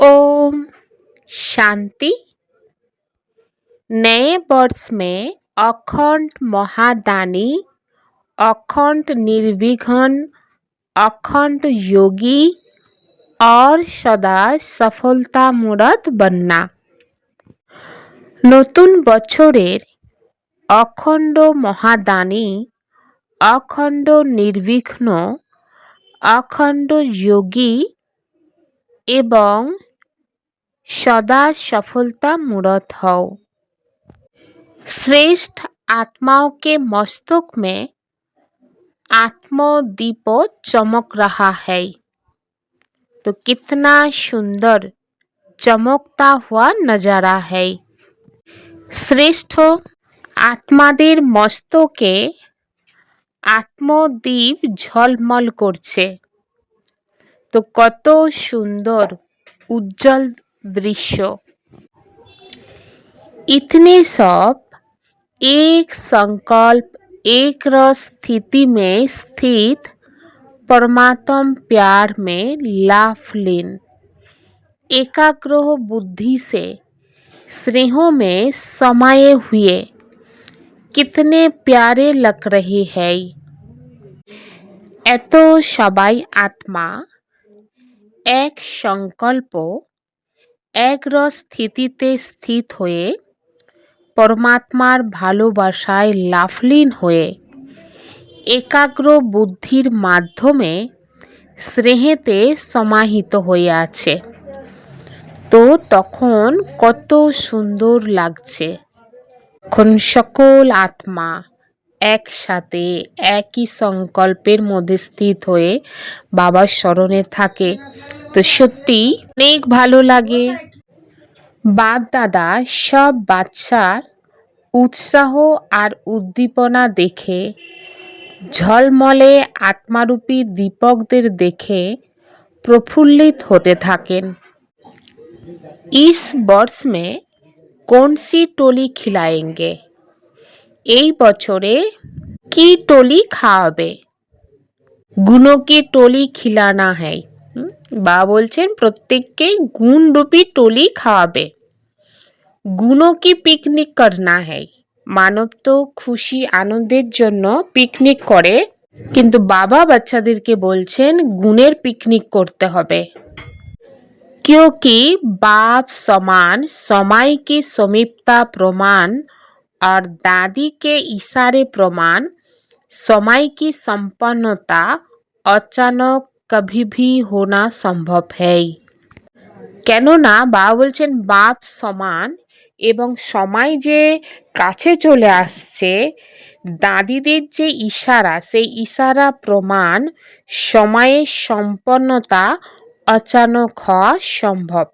ओम शांति नए वर्ष में अखंड महादानी अखंड निर्विघ्न अखंड योगी और सदा সফলতা মূরত বন্যা নতুন বছরের অখণ্ড মহাদানী অখণ্ড নির্বিঘ্ন অখণ্ড যোগী এবং सदा सफलता मूर्त हो श्रेष्ठ आत्माओं के मस्तक में आत्मदीप चमक रहा है तो कितना सुंदर चमकता हुआ नजारा है শ্রেষ্ঠ আত্মাদের মস্তকে আত্মদ্বীপ ঝলমল করছে তো কত সুন্দর उज्जवल दृश्य इतने सब एक संकल्प एक रस स्थिति में स्थित परमात्म प्यार में लाफलीन एकाग्र बुद्धि से स्नेहों में समाये हुए कितने प्यारे लग रहे हैं এত সবাই আত্মা এক সংকল্প এক রস স্থিতিতে স্থিত হয়ে পরমাত্মার ভালোবাসায় লাফলীন হয়ে একাগ্র বুদ্ধির মাধ্যমে স্নেহেতে সমাহিত হয়ে আছে। তো তখন কত সুন্দর লাগছে। এখন সকল আত্মা একসাথে একই সংকল্পের মধ্যে স্থিত হয়ে বাবার স্মরণে থাকে। তো সত্যি অনেক ভালো লাগে। বাপ, দাদা, সব বাচ্চার উৎসাহ আর উদ্দীপনা দেখে, ঝলমলে আত্মারূপী দীপকদের দেখে প্রফুল্লিত হতে থাকেন। ইস বর্ষ মে টলি খিলায়েঙ্গে? এই বছরে কি টলি খাওয়াবে? গুণকে টলি খিলানা হয় বা বলছেন প্রত্যেককে গুণরূপী টলি খাওয়াবে গুণো কি পিকনিক করনা হ্যায় মানব তো খুশি আনন্দের জন্য পিকনিক করে কিন্তু বাবা বাচ্চাদেরকে বলছেন গুণের পিকনিক করতে হবে क्योंकि बाप समान समय की समीपता प्रमाण और दादी के इशारे प्रमाण समय की संपन्नता अचानक कभी भी होना संभव है কেননা বাবা বলছেন বাপ সমান এবং সময় যে কাছে চলে আসছে দাদিদের যে ইশারা সেই ইশারা প্রমাণ সময়ের সম্পন্নতা অচানক হওয়া সম্ভব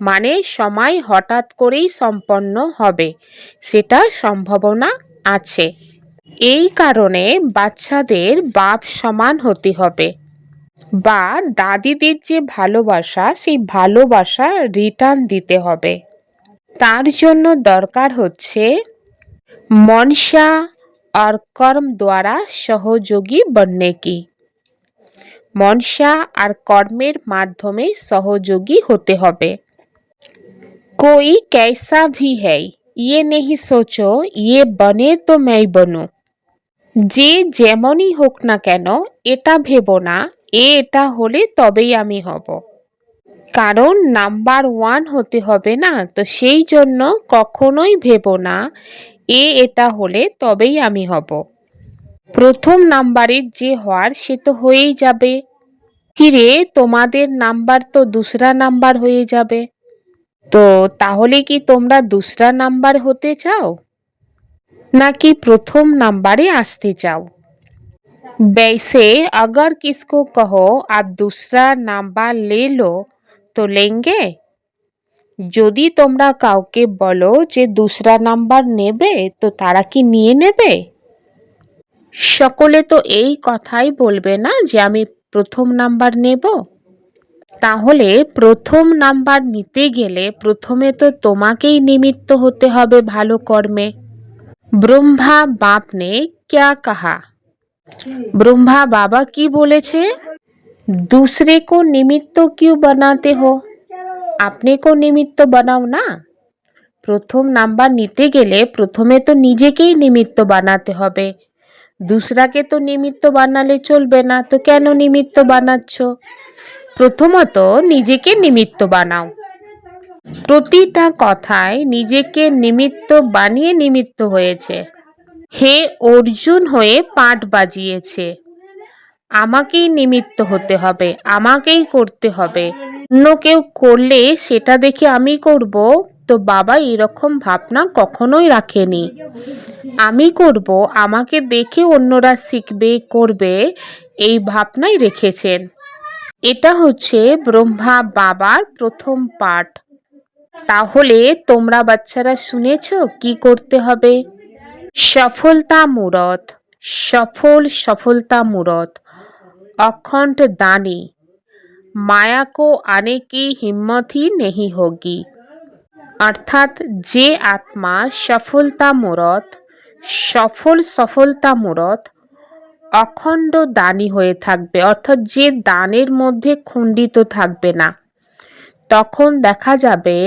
মানে সময় হঠাৎ করেই সম্পন্ন হবে সেটা সম্ভাবনা আছে এই কারণে বাচ্চাদের বাপ সমান হতে হবে বা দাদিদের যে ভালোবাসা সেই ভালোবাসা রিটার্ন দিতে হবে তার জন্য দরকার হচ্ছে মনসা আর কর্ম দ্বারা সহযোগী बनने की মনসা আর কর্মের মাধ্যমে সহযোগী হতে হবে कोई कैसा भी है ये नहीं सोचो ये बने तो मैं बनूं যে যেমনই হোক না কেন এটা ভেবো না এ এটা হলে তবেই আমি হব। কারণ নাম্বার ওয়ান হতে হবে না, তো সেই জন্য কখনোই ভেবো না, এ এটা হলে তবেই আমি হব। প্রথম নাম্বারের যে হওয়ার সে তো হয়েই যাবে। ফিরে তোমাদের নাম্বার তো দুসরা নাম্বার হয়ে যাবে। তো তাহলে কি তোমরা দুসরা নাম্বার হতে চাও? নাকি প্রথম নাম্বারে আসতে চাও? वैसे अगर किसको कहो आप दूसरा নাম্বার ले लो তো লেঙ্গে যদি তোমরা কাউকে বলো যে দুসরা নাম্বার নেবে তো তারা কি নিয়ে নেবে সকলে তো এই কথাই বলবে না যে আমি প্রথম নাম্বার নেব তাহলে প্রথম নাম্বার নিতে গেলে প্রথমে তো তোমাকেই নিমিত্ত হতে হবে ভালো কর্মে ব্রহ্মা বাপ নে ক্যা কাহা ব্রহ্মা বাবা কি বলেছে दूसरे को निमित्त क्यों बनाते हो আপনি কো নিমিত্ত বানাও না প্রথম নাম্বার নিতে গেলে প্রথমে তো নিজেকেই নিমিত্ত বানাতে হবে দুসরাকে তো নিমিত্ত বানালে চলবে না তো কেন নিমিত্ত বানাচ্ছ প্রথমত নিজেকে নিমিত্ত বানাও প্রতিটা কথায় নিজেকে নিমিত্ত বানিয়ে নিমিত্ত হয়েছে হে অর্জুন হয়ে পাঠ বাজিয়েছে। আমাকেই নিমিত্ত হতে হবে, আমাকেই করতে হবে। অন্য কেউ করলে সেটা দেখে আমি করব, তো বাবা এরকম ভাবনা কখনোই রাখেনি। আমি করব, আমাকে দেখে অন্যরা শিখবে, করবে, এই ভাবনাই রেখেছেন। এটা হচ্ছে ব্রহ্মা বাবার প্রথম পাঠ। তাহলে তোমরা বাচ্চারা শুনেছ কি করতে হবে? সফলতা মূরত সফল সফলতা মূরত অখণ্ড দানি মায়া কো আনে কি হিম্মত নেহি হোগি। অর্থাৎ যে আত্মা সফলতা মূরত সফল সফলতা মূরত অখণ্ড দানি হয়ে থাকবে। অর্থাৎ যে দানের মধ্যে খণ্ডিত থাকবে না। তখন দেখা যাবে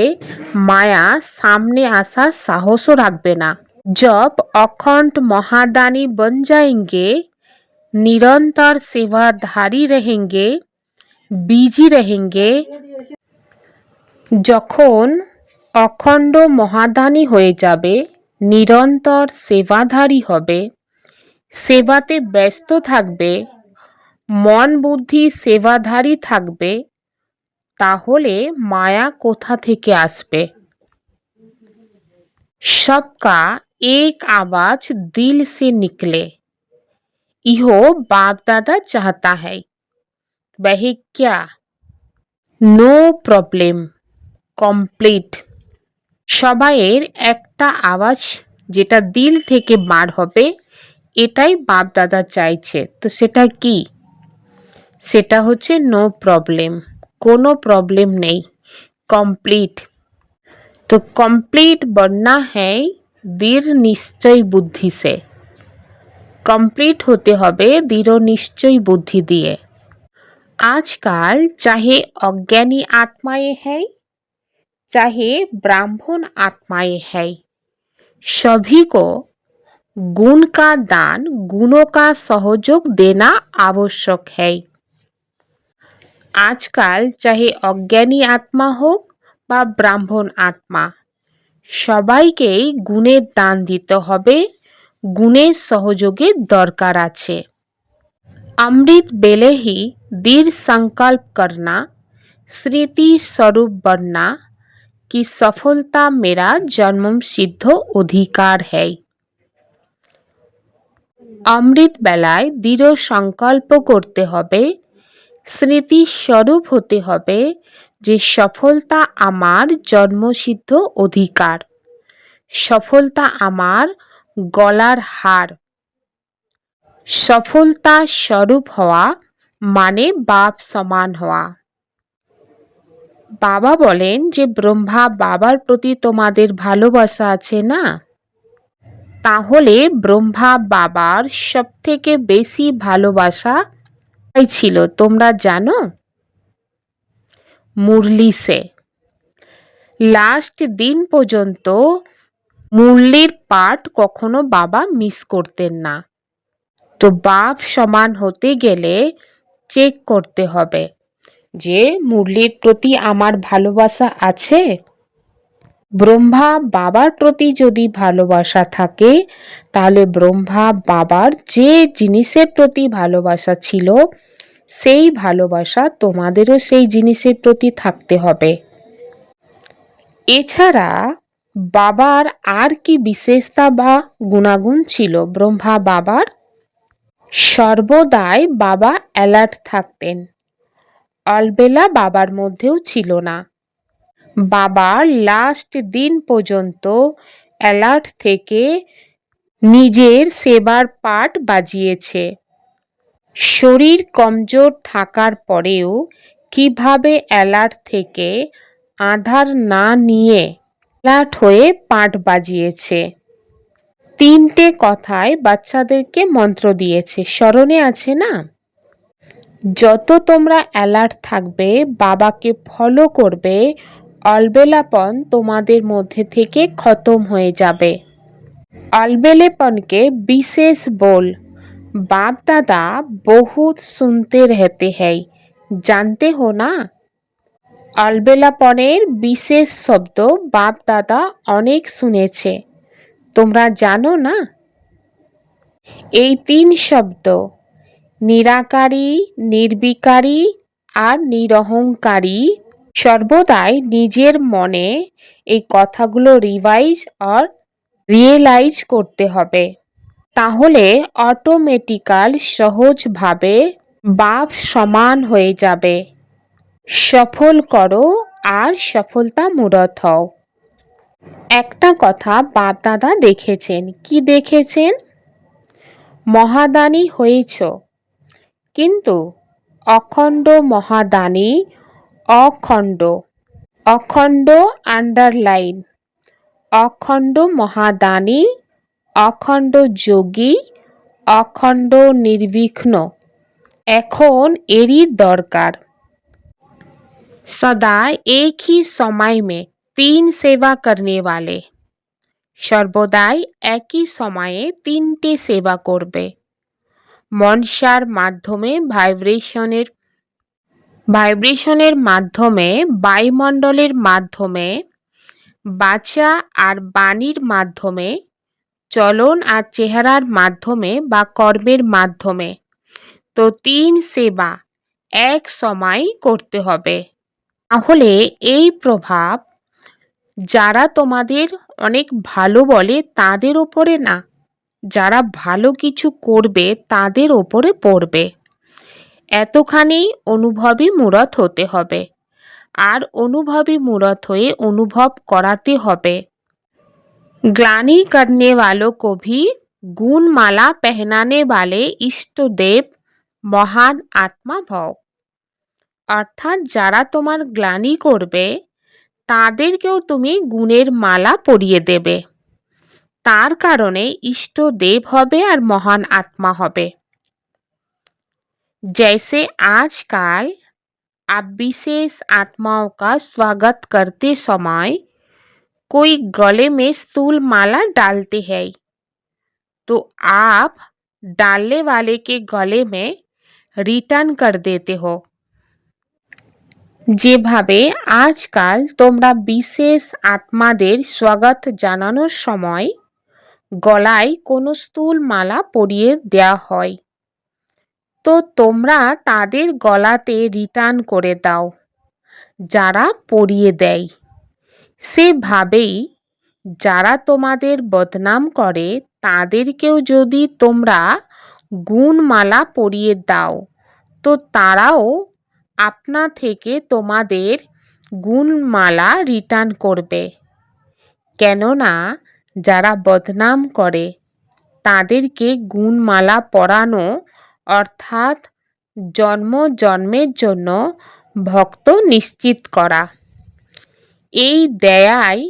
মায়া সামনে আসার সাহসও রাখবে না। जब अखंड महादानी बन जाएंगे निरंतर सेवाधारी रहेंगे বিজি रहेंगे যখন অখণ্ড মহাদানী হয়ে যাবে নিরন্তর সেবাধারী হবে সেবাতে ব্যস্ত থাকবে মন বুদ্ধি সেবাধারী থাকবে তাহলে মায়া কোথা থেকে আসবে सबका एक आवाज दिल से निकले इहो बाप दादा चाहता है वह क्या নো প্রবলেম কমপ্লিট সবাইয়ের একটা আওয়াজ যেটা দিল থেকে বার হবে এটাই বাপ দাদা চাইছে তো সেটা কি সেটা হচ্ছে নো প্রবলেম কোনো প্রবলেম নেই কমপ্লিট तो कंप्लीट बनना है দৃঢ় নিশ্চয় বুদ্ধি সে কমপ্লিট হতে হবে দৃঢ় নিশ্চয় বুদ্ধি দিয়ে आजकल चाहे अज्ञानी आत्माएं है चाहे ब्राह्मण आत्माएं है सभी को गुण का दान गुणों का सहयोग देना आवश्यक है आजकल चाहे अज्ञानी आत्मा हो বা ব্রাহ্মণ আত্মা সবাইকেই গুণের দান দিতে হবে। গুণের সহযোগের দরকার আছে। অমৃত বেলে হি দৃঢ় সংকল্প করনা, স্মৃতি স্বরূপ বন্না কি সফলতা মেরা জন্মম সিদ্ধ অধিকার হ্যায়। অমৃত বেলায় দৃঢ় সংকল্প করতে হবে, স্মৃতি স্বরূপ হতে হবে যে সফলতা আমার জন্মসিদ্ধ অধিকার। সফলতা আমার গলার হার। সফলতা স্বরূপ হওয়া মানে বাপ সমান হওয়া। বাবা বলেন যে ব্রহ্মা বাবার প্রতি তোমাদের ভালোবাসা আছে না? তাহলে ব্রহ্মা বাবার সবথেকে বেশি ভালোবাসা ছিল তোমরা জানো? মুরলি সে লাস্ট দিন পর্যন্ত মুরলির পাঠ কখনো বাবা মিস করতেন না। তো বাপ সমান হতে গেলে চেক করতে হবে যে মুরলির প্রতি আমার ভালোবাসা আছে। ব্রহ্মা বাবার প্রতি যদি ভালোবাসা থাকে, তাহলে ব্রহ্মা বাবার যে জিনিসের প্রতি ভালোবাসা ছিল সেই ভালোবাসা তোমাদেরও সেই জিনিসের প্রতি থাকতে হবে। এছাড়া বাবার আর কি বিশেষতা বা গুণাগুণ ছিল ব্রহ্মা বাবার? সর্বদাই বাবা অ্যালার্ট থাকতেন। অলবেলা বাবার মধ্যেও ছিল না। বাবা লাস্ট দিন পর্যন্ত অ্যালার্ট থেকে নিজের সেবার পাঠ বাজিয়েছে। শরীর কমজোর থাকার পরেও কীভাবে অ্যালার্ট থেকে আধার না নিয়ে অ্যালার্ট হয়ে পাট বাজিয়েছে। তিনটে কথায় বাচ্চাদেরকে মন্ত্র দিয়েছে। স্মরণে আছে না? যত তোমরা অ্যালার্ট থাকবে, বাবাকে ফলো করবে, অলবেলাপন তোমাদের মধ্যে থেকে খতম হয়ে যাবে। অলবেলেপনকে বিশেষ বল बाप दादा बहुत सुनते रहते हैं जानते हो ना অলবেলাপনের বিশেষ শব্দ বাপ দাদা অনেক শুনেছে তোমরা জানো না এই তিন শব্দ নিরাকারী নির্বিকারী আর নিরহংকারী সর্বদাই নিজের মনে এই কথাগুলো রিভাইজ আর রিয়েলাইজ করতে হবে তাহলে অটোমেটিক্যাল সহজভাবে বাপ সমান হয়ে যাবে। সফল করো আর সফলতা মূরত হও। একটা কথা বাপ দাদা দেখেছেন। কি দেখেছেন? মহাদানী হয়েছ। কিন্তু অখণ্ড মহাদানী, অখণ্ড অখণ্ড আন্ডারলাইন অখণ্ড মহাদানী অখণ্ড যোগী অখণ্ড নির্বিঘ্ন এখন এরই দরকার सदा एक ही समय में तीन सेवा करने वाले সর্বদাই একই সময়ে তিনটে সেবা করবে মনসার মাধ্যমে ভাইব্রেশনের ভাইব্রেশনের মাধ্যমে বায়ুমণ্ডলের মাধ্যমে বাচা আর বাণীর মাধ্যমে চলন আর চেহারার মাধ্যমে বা কর্মের মাধ্যমে। তো তিন সেবা এক সময় করতে হবে। তাহলে এই প্রভাব যারা তোমাদের অনেক ভালো বলে তাদের ওপরে না, যারা ভালো কিছু করবে তাদের ওপরে পড়বে। এতখানি অনুভবী মূরত হতে হবে। আর অনুভবী মূরত হয়ে অনুভব করাতে হবে। ग्लानी करने वालों को भी গুণ মালা पहनाने वाले ইষ্ট দেব মহান আত্মা ভব অর্থাৎ যারা তোমার গ্লানি করবে তাদেরকেও তুমি গুণের মালা পরিয়ে দেবে তার কারণে ইষ্ট দেব হবে আর মহান আত্মা হবে जैसे आजकल आप विशेष आत्माओं का स्वागत करते समय कोई गले में स्थूल माला डालते हैं तो आप डालने वाले के गले में রিটার্ন কর দেতে হো যেভাবে আজকাল তোমরা বিশেষ আত্মাদের স্বাগত জানানোর সময় গলায় কোনো স্থূল মালা পরিয়ে দেয়া হয় তো তোমরা তাদের গলাতে রিটার্ন করে দাও যারা পরিয়ে দেয় সেভাবেই যারা তোমাদের বদনাম করে, তাদেরকেও যদি তোমরা গুণমালা পরিয়ে দাও, তো তারাও আপনা থেকে তোমাদের গুণমালা রিটার্ন করবে। কেননা যারা বদনাম করে, তাদেরকে গুণমালা পরানো অর্থাৎ জন্ম জন্মের জন্য ভক্ত নিশ্চিত করা। এই দেয়াই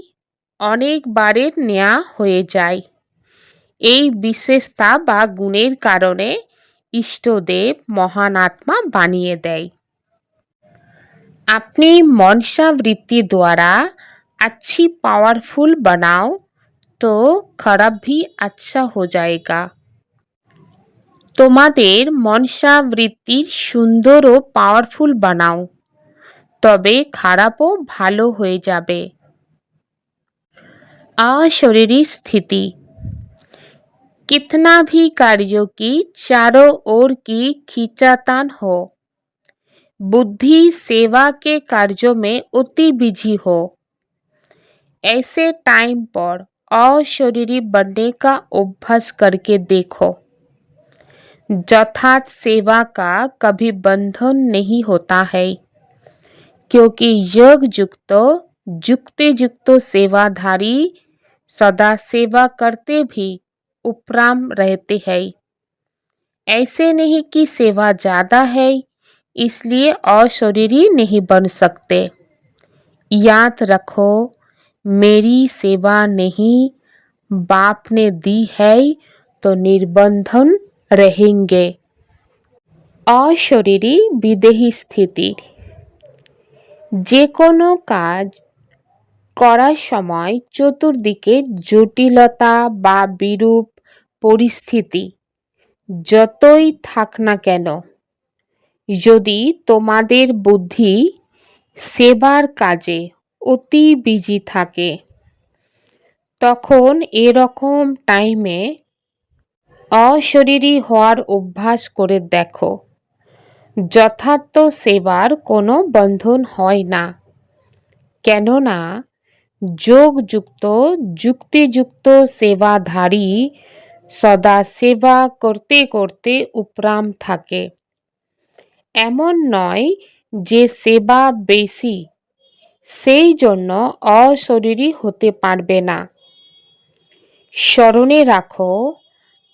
অনেকবারের নেয়া হয়ে যায় এই বিশেষতা বা গুণের কারণে ইষ্টদেব মহান আত্মা বানিয়ে দেয় अपनी मनसा वृत्ति द्वारा अच्छी पावरफुल बनाओ तो खराब भी अच्छा हो जाएगा তোমাদের মনসা বৃত্তির সুন্দর ও পাওয়ারফুল বানাও তবে খারাপও ভালো হয়ে যাবে अशरीरी स्थिति कितना भी कार्यों की चारों ओर की खींचातान हो बुद्धि सेवा के कार्यों में अति बिजी हो ऐसे टाइम पर अशरीरी बनने का अभ्यास करके देखो যথার্থ सेवा का कभी बंधन नहीं होता है क्योंकि योग युक्त जुक्ते युक्त सेवाधारी, सदा सेवा करते भी उपराम रहते हैं। ऐसे नहीं कि सेवा ज़्यादा है, इसलिए अशरीरी नहीं बन सकते। याद रखो, मेरी सेवा नहीं, बाप ने दी है तो निर्बंधन रहेंगे। अशरीरी विदेही स्थिति। যে কোনো কাজ করার সময় চতুর্দিকে জটিলতা বা বিরূপ পরিস্থিতি, যতই থাক না কেন। যদি তোমাদের বুদ্ধি সেবার কাজে অতি বিজি থাকে, তখন এরকম টাইমে অশরীরী হওয়ার অভ্যাস করে দেখো। যথার্থ সেবার কোনো বন্ধন হয় না। কেননা, যোগযুক্ত, যুক্তিযুক্ত সেবাধারী সদা সেবা করতে করতে উপরাম থাকে। এমন নয় যে সেবা বেশি, সেই জন্য অশরীরী হতে পারবে না। স্মরণে রাখো,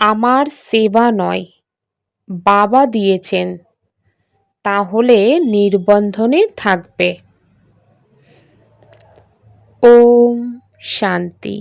আমার সেবা নয়, বাবা দিয়েছেন। তাহলে নির্বন্ধনে থাকবে। ওম শান্তি।